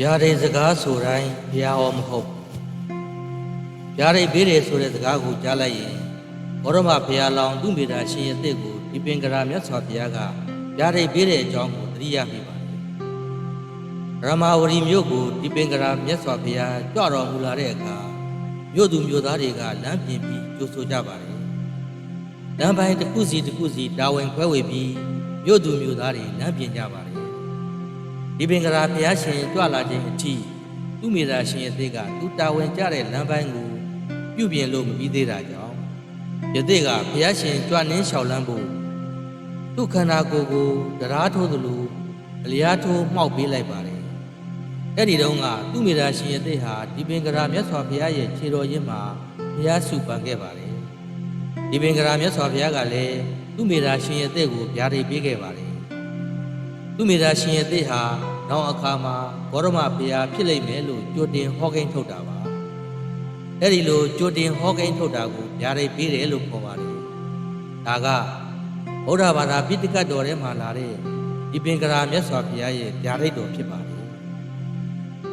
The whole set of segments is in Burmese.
ဗျာဒိတ်စကားဆိုတိုင်းဘုရားဟောမဟုတ်ဗျာဒိတ်ပေးတယ်ဆိုတဲ့စကားကိုကြားလိုက်ရင်ဘောရမဘုရားလောင်သူ့မိသားရှင်ရဲ့အစ်စ်ကိုဒီပင်ကရာမြတ်စွာဘုရားကဗျာဒိတ်ပေးတဲ့အကြောင်းကိုသတိရမိပါတယ်ရမဝရီမြို့ကိုဒီပင်ကရာမြတ်စွာဘုရားကြွတော်မူလာတဲ့အခါမြို့သူမြို့သားတွေကလမ်းပြင်ပြီးကြိုဆိုကြပါတယ်လမ်းပိုင်းတစ်ခုစီတစ်ခုစီတာဝန်ခွဲဝေပြီးမြို့သူမြို့သားတွေလမ်းပြင်ကြပါတယ် ဒီပင်ကရာဘုရားရှင်ကြွလာခြင်းအထိသူ့မိသားရှင်ရဲ့သေးကသူတာဝန်ကျတဲ့လမ်းပိုင်းကိုပြုပြင်လို့မပြီးသေးတာကြောင့်ယသိကဘုရားရှင်ကြွနှင်းလျှောက်လန်းဖို့သူ့ခန္ဓာကိုယ်ကိုတရားထိုးသလိုအလျားထိုးမှောက်ပေးလိုက်ပါတယ်အဲ့ဒီတုန်းကသူ့မိသားရှင်ရဲ့သေးဟာဒီပင်ကရာမြတ်စွာဘုရားရဲ့ခြေတော်ရင်းမှာဘုရားစုပန်ခဲ့ပါတယ်ဒီပင်ကရာမြတ်စွာဘုရားကလည်းသူ့မိသားရှင်ရဲ့သေးကိုဗျာဒိတ်ပေးခဲ့ပါတယ် သူမိသားရှင်ရဲ့အစ်ဟာနောက်အခါမှာဘောရမဘုရားဖြစ်လိမ့်မယ်လို့ကြိုတင်ဟောကိန်းထုတ်တာပါအဲ့ဒီလိုကြိုတင်ဟောကိန်းထုတ်တာကိုဗျာဒိတ်ပေးတယ်လို့ခေါ်ပါတယ်ဒါကဗုဒ္ဓဘာသာပိဋကတ်တော်ထဲမှာလာတဲ့ဒီပင်ကရာမြတ်စွာဘုရားရဲ့ဗျာဒိတ်တော်ဖြစ်ပါတယ်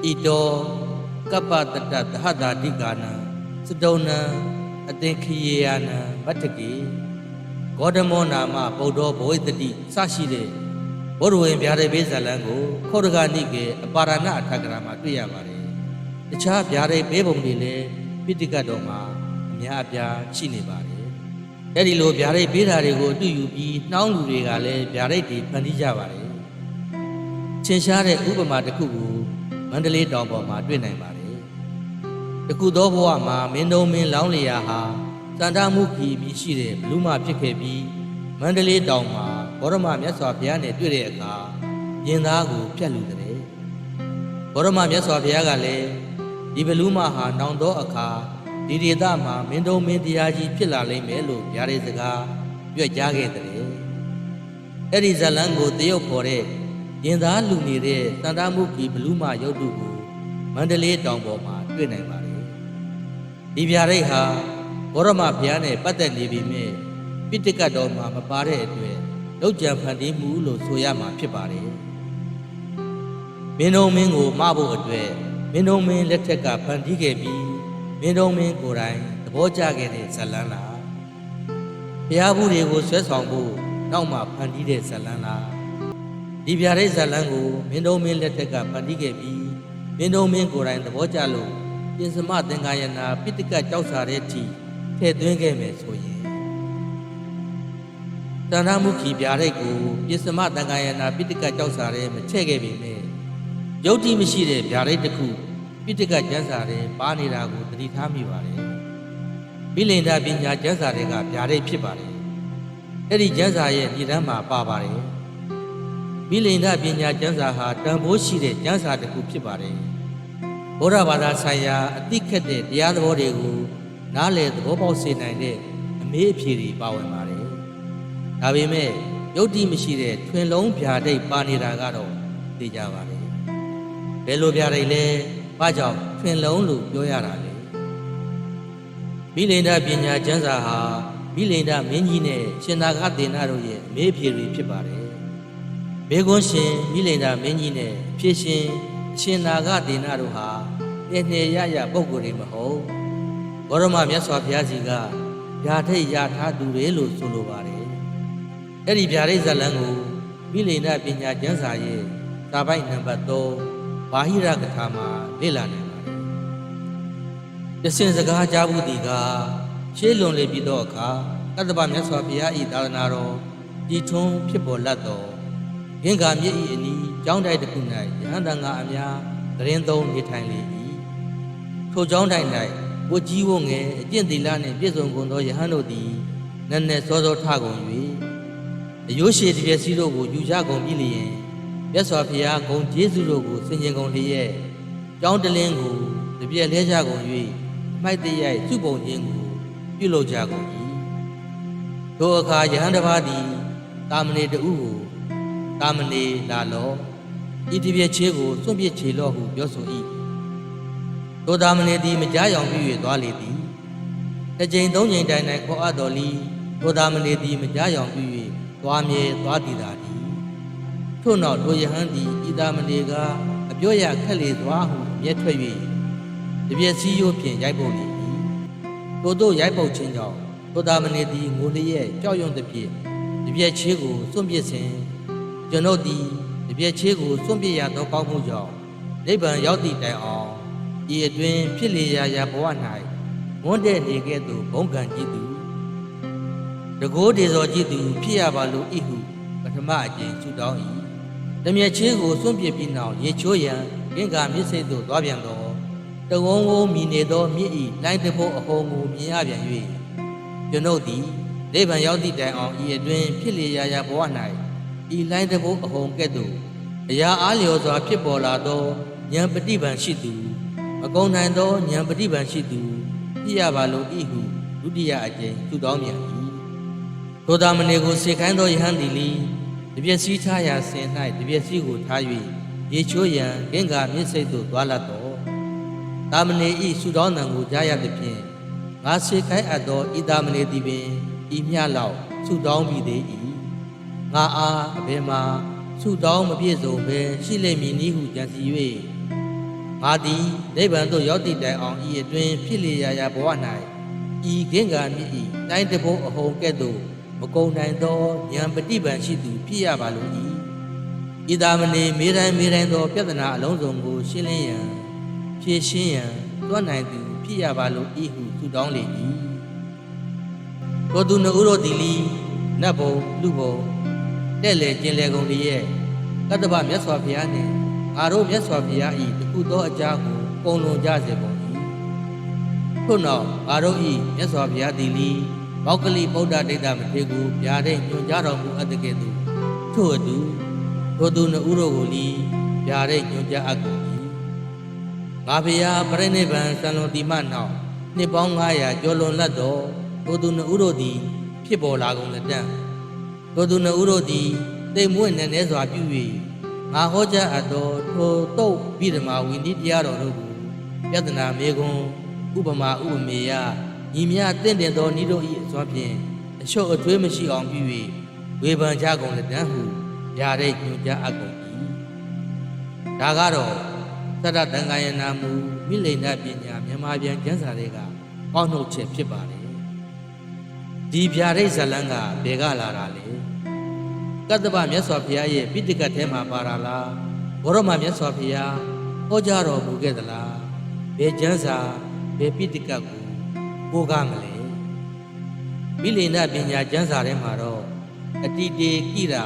ဣတောကပ္ပတတသဟတာတိကာနံစတုံနံအသင်္ခိယေယနံမတ္တကေဂေါတမောနာမဗုဒ္ဓဘဝိတ္တိစရှိတဲ့ ဘုရဝင်ဗျာဒိတ်ပေးဇလံကိုခောဒကနိကေအပါရဏအထက်ကရာမှာတွေ့ရပါတယ်။တခြားဗျာဒိတ်ပေးပုံတွေလည်းပိဋကတ်တော်မှာအများအပြားရှိနေပါတယ်။အဲဒီလိုဗျာဒိတ်ပေးတာတွေကိုအတူယူပြီးနှောင်းလူတွေကလည်းဗျာဒိတ်တွေဖန်တီးကြပါတယ်။ချင်းရှားတဲ့ဥပမာတစ်ခုကိုမန္တလေးတောင်ပေါ်မှာတွေ့နိုင်ပါတယ်။တခုသောဘဝမှာမင်းတော်မင်းလောင်းလျာဟာစန္ဒမှုခီပြီးရှိတဲ့ဘလူးမဖြစ်ခဲ့ပြီးမန္တလေးတောင်မှာ ဘောရမမြတ်စွာဘုရားနဲ့တွေ့တဲ့အခါရင်သားကိုပြတ်လူတဲ့ဘောရမမြတ်စွာဘုရားကလည်းဒီဘလူးမဟာနောင်သောအခါဒီဒေသမှာမင်းတော်မင်းတရားကြီးဖြစ်လာလိမ့်မယ်လို့ဗျာဒိတ်စကားပြွက်ကြားခဲ့တဲ့အဲ့ဒီဇလံကိုတရုတ်ခေါ်တဲ့ရင်သားလူနေတဲ့စန္ဒမှုခီဘလူးမရုပ်တုကိုမန္တလေးတောင်ပေါ်မှာတွေ့နိုင်ပါတယ်ဒီဗျာဒိတ်ဟာဘောရမဘုရားနဲ့ပတ်သက်နေပြီမြဲပိဋကတ်တော်မှာမပါတဲ့အတွက် လောက်ကြံဖန်တီးမှုလို့ဆိုရမှာဖြစ်ပါတယ်။မင်းတော်မင်းကိုမဖို့အတွက်မင်းတော်မင်းလက်ထက်ကဖန်တီးခဲ့ပြီးမင်းတော်မင်းကိုယ်တိုင်သဘောကျခဲ့တဲ့ဇလန်းလား။ဘုရားဘူးတွေကိုဆွဲဆောင်ဖို့နောက်မှဖန်တီးတဲ့ဇလန်းလား။ဒီပြတဲ့ဇလန်းကိုမင်းတော်မင်းလက်ထက်ကဖန်တီးခဲ့ပြီးမင်းတော်မင်းကိုယ်တိုင်သဘောကျလို့ပြင်စမသင်္ကာယနာပိဋကတ်ကြောက်စာတဲ့အထိထည့်သွင်းခဲ့မယ်ဆိုရင် တဏ္ဍမုခီပြားတဲ့ကိုပစ္စမတန်ခါယနာပိဋကကြောက်စာရဲမချဲ့ခဲ့ပေမဲ့ယုတ်တိမရှိတဲ့ဗျာဒိတ်တစ်ခုပိဋကကျမ်းစာရဲပါနေတာကိုသတိထားမိပါတယ်မိလိန္ဒပညာကျမ်းစာတွေကဗျာဒိတ်ဖြစ်ပါတယ်အဲ့ဒီကျမ်းစာရဲ့ညီတန်းမှာပါပါတယ်မိလိန္ဒပညာကျမ်းစာဟာတန်ဖိုးရှိတဲ့ကျမ်းစာတစ်ခုဖြစ်ပါတယ်ဘုရားဘာသာဆိုင်ရာအသိခက်တဲ့တရားသဘောတွေကိုနားလည်သဘောပေါက်စေနိုင်တဲ့အမေးအဖြေတွေပါဝင်ပါတယ် ဒါပေမဲ့ယုတ်တိမရှိတဲ့ထွင်လုံးဗျာဒိတ်ပါနေတာကတော့သိကြပါလေဘယ်လိုဗျာဒိတ်လဲဘာကြောင့်ထွင်လုံးလို့ပြောရတာလဲမိလိန္ဒပညာကျမ်းစာဟာမိလိန္ဒမင်းကြီးနဲ့ရှင်သာကသေနာတို့ရဲ့အမေးအဖြေတွေဖြစ်ပါတယ်ဘေကွန်းရှင်မိလိန္ဒမင်းကြီးနဲ့အဖြစ်ရှင်အရှင်သာကသေနာတို့ဟာတည်နေရရပုံကိုယ်တွေမဟုတ်ဘောရမမြတ်စွာဘုရားစီကဗျာဒိတ်ရထားသူတွေလို့ဆိုလိုပါတယ် အဲ့ဒီဗျာဒိတ်ဇလံကိုမိလိန္ဒပညာကျမ်းစာရဲ့စာပိုက်နံပါတ်3ဘာဟိရကထာမှာလေ့လာနိုင်ပါတယ်။တစင်စကားကြားဘူးဒီကရှေးလွန်လေပြီးတော့အခါတတ္တဗမြတ်စွာဘုရားဤသာသနာတော်ဒီထွန်းဖြစ်ပေါ်လတ်တော်ဂင်္ဂါမြစ်ဤအနီးကျောင်းတိုက်တစ်ခု၌ယဟန်တန်ဃာအများသရင်သုံးနေထိုင်လေ၏ထိုကျောင်းတိုက်၌ဝတ်ကြီးဝတ်ငယ်အကျင့်သီလနှင့်ပြည့်စုံကုန်သောယဟန်တို့သည်နက်နက်စောစောထကုန်၍ အယိုးရှည်တပြည့်စည်းတို့ကိုယူကြကုန်ပြီလျင်မြတ်စွာဘုရားဂုံကျေးဇူးတို့ကိုဆင်ခြင်ကုန်လျက်ကြောင်းတလင်းကိုတပြည့်လဲကြကုန်၍အမိုက်တရိုက်စုပုံခြင်းကိုပြုလုပ်ကြကုန်၏ထိုအခါယဟန်တစ်ပါးသည်တာမဏေတူကိုတာမဏေလာလောဤတပြည့်ချေကိုစွန့်ပစ်ချေလော့ဟုပြောဆို၏ထိုတာမဏေသည်မကြားရောင်ပြု၍သွားလေသည်တစ်ကြိမ်သုံးကြိမ်တိုင်တိုင်ခေါ်အပ်တော်လီထိုတာမဏေသည်မကြားရောင်ပြု၍ သွားမြဲသွားတည်တာဒီထို့နောက်ထိုယဟန်သည်ဤသားမဏေကအပြောရခက်လေသွားဟုမြဲထွက်၍တပြည့်စည်းရိုးဖြင့်ရိုက်ပုတ်လေ၏ထို့သောရိုက်ပုတ်ခြင်းကြောင့်သောတာမဏေသည်ငိုလျက်ကြောက်ရွံ့သဖြင့်တပြည့်ချေးကိုစွန့်ပစ်စဉ်ကျွန်ုပ်သည်တပြည့်ချေးကိုစွန့်ပစ်ရသောကောင်းမှုကြောင့်နိဗ္ဗာန်ရောက်သည့်တိုင်အောင်ဤအတွင်ဖြစ်လေရာရာဘဝ၌ဝန်းတဲ့နေကဲ့သို့ဘုံကံကြည့်သူ တကိုးဒေဇော်ကြည့်သူဖြစ်ရပါလို့ဤဟုပထမအကျင့်ဆုတောင်း၏တမျက်ချေးကိုစွန့်ပစ်ပြီးနောက်ရေချိုးရန်ဂင်္ဂါမြစ်စိတ်သို့သွားပြန်သောတဝုံဝုံမြည်နေသောမြစ်ဤလိုင်းတဖို့အဟုံကိုမြင်ရပြန်၍ကျွန်ုပ်သည်နိဗ္ဗာန်ရောက်သည့်တိုင်အောင်ဤအတွင်ဖြစ်လေရာရာဘဝ၌ဤလိုင်းတဖို့အဟုံကဲ့သို့အရာအားလျော်စွာဖြစ်ပေါ်လာသောဉာဏ်ပฏิပန်ရှိသူမကုံနိုင်သောဉာဏ်ပฏิပန်ရှိသူဖြစ်ရပါလို့ဤဟုဒုတိယအကျင့်သူတောင်းပြန်၏ သောတာမဏေကိုစေခိုင်းသောယဟန်သည်လီတပြည့်စည်းထားရာဆင်၌တပြည့်စည်းကိုထား၍ရေချိုးရန်ဂင်္ဂါမြစ်စိတ်သို့သွားလတ်တော်တာမဏေဤဆုတောင်းတံကိုကြားရသဖြင့်ငါစေခိုင်းအပ်သောဤတာမဏေသည်ပင်ဤမြလောက်ဆုတောင်းပြီးသေး၏ငါအားအဘယ်မှာဆုတောင်းမပြည့်စုံဘဲရှိလိမ့်မည်နည်းဟုကြံစီ၍ငါသည်နိဗ္ဗာန်သို့ရောက်သည့်တိုင်အောင်ဤအတွင်ဖြစ်လေရာရာဘဝ၌ဤဂင်္ဂါမြစ်ဤတိုင်းတဘုံအဟုံကဲ့သို့ မကုံနိုင်သောဉာဏ်ပฏิပန်ရှိသူဖြစ်ရပါလို၏ဤသာမဏေမေတိုင်းမေတိုင်းသောပြဿနာအလုံးစုံကို ရှင်းလင်းရန်ဖြေရှင်းရန်တွန်းနိုင်သူဖြစ်ရပါလို၏ဟုဆုတောင်းလေ၏ကိုသူနှုတ်တို့သည်လီနတ်ဘုံလူဘုံတဲ့လေကျင်လေကုန်တည်းရဲ့တတ္တဗမြတ်စွာဘုရားနှင့်ငါတို့မြတ်စွာဘုရား၏တခုသောအကြောင်းကိုပုံလွန်ကြစေကုန်၏ထို့နောက်ငါတို့၏မြတ်စွာဘုရားသည်လီ မောက္ကလိဗုဒ္ဓဒိဋ္ဌမထေကိုဗျာတဲ့ညွှန်ကြားတော်မူအပ်တဲ့ကဲ့သို့ထို့အတူထိုသူနှုတ်တို့ကိုလီဗျာတဲ့ညွှန်ကြားအပ်ကုန်၏ငါဘုရားပြိဋိဘံစံလွန်တိမနောက်နှစ်ပေါင်း900ကျော်လွန်လတ်တော်ထိုသူနှုတ်တို့သည် ဖြစ်ပေါ်လာကုန်လက်တံထိုသူနှုတ်တို့သည်တိမ်မွေ့နေနေစွာပြု၍ငါဟောကြားအပ်သောထိုတုတ်ဗိဓမာဝိနည်းတရားတော်တို့ကိုယတနာမေကွန်ဥပမာဥပမေယညီမြတင့်တယ်သောဤတို့၏အ စွမ်းဖြင့်အချုပ်အထွေးမရှိအောင်ပြု၍ဝေဖန်ကြကုန်လက်တံဟုဗျာတဲ့ညွှန်ကြားအပ်ကုန်၏ဒါကတော့သတ္တတန်ခါယနာမူမိလိန်ဒပညာမြန်မာပြန်ကျမ်းစာတွေကပေါနှုတ်ချက်ဖြစ်ပါတယ်ဒီဗျာဒိတ်ဇလန်းကဘယ်ကလာတာလဲကတ္တဗမြတ်စွာဘုရားရဲ့ပိဋကတ်ထဲမှာပါတာလားဘောရမမြတ်စွာဘုရားဟောကြားတော်မူခဲ့သလားဘယ်ကျမ်းစာဘယ်ပိဋကတ်ကိုကိုးကားမလဲ မိလိန်ဒပညာကျမ်းစာထဲမှာတော့အတိတေကိရာ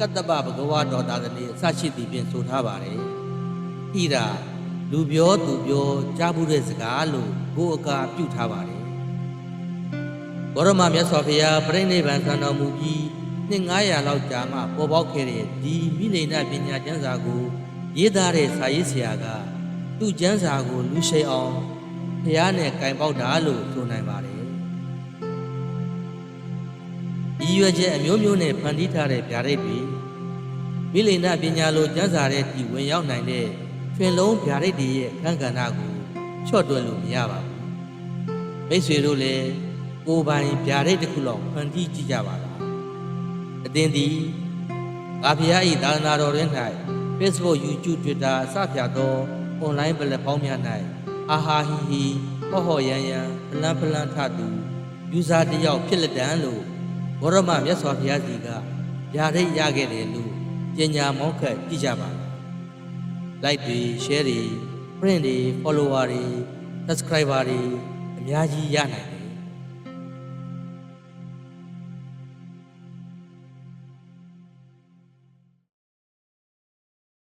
ကတ္တဗဘဂဝါတော်သာသနေအစရှိသည်ဖြင့်ဆိုထားပါတယ်ဣရာလူပြောသူပြောကြားမှုတဲ့စကားလို့ကိုယ်အကာပြုထားပါတယ်ဘောရမမြတ်စွာဘုရားပြိဋိဘံသံတော်မူပြီးနှစ်900လောက်ကြာမှပေါ်ပေါက်ခဲ့တဲ့ဒီမိလိန်ဒပညာကျမ်းစာကိုရေးသားတဲ့စာရေးဆရာကသူ့ကျမ်းစာကိုလူရှိအောင်ဘုရားနဲ့ကင်ပေါက်တာလို့ဆိုနိုင်ပါတယ် ဒီရွယ်ချက်အမျိုးမျိုးနဲ့ဖန်တီးထားတဲ့ဗျာဒိတ်တွေမိလိန်ဒပညာလိုကျမ်းစာတဲ့ဒီဝင်ရောက်နိုင်တဲ့ထွင်လုံးဗျာဒိတ်တွေရဲ့အခန်းကဏ္ဍကိုချော့တွက်လို့မရပါဘူးမိတ်ဆွေတို့လည်းကိုယ်ပိုင်ဗျာဒိတ်တစ်ခုလောက်ဖန်တီးကြည့်ကြပါလားအသင်သည်ငါဖျားဤသာသနာတော်တွင်၌ Facebook YouTube Twitter အစဖြာသော online platform များ၌အာဟာဟီဟီဟော့ဟော့ရန်ရန်ဖလန်ဖလန်ထသူယူဇာတစ်ယောက်ဖြစ်လက်တန်းလို့ ဘောရမမြတ်စွာဘုရားစီကဗျာဒိတ်ရခဲ့တယ်လို့ပညာမောက္ခကြည့်ကြပါလား like တွေ share တွေ friend တွေ follower တွေ subscriber တွေအများကြီးရနိုင်တယ်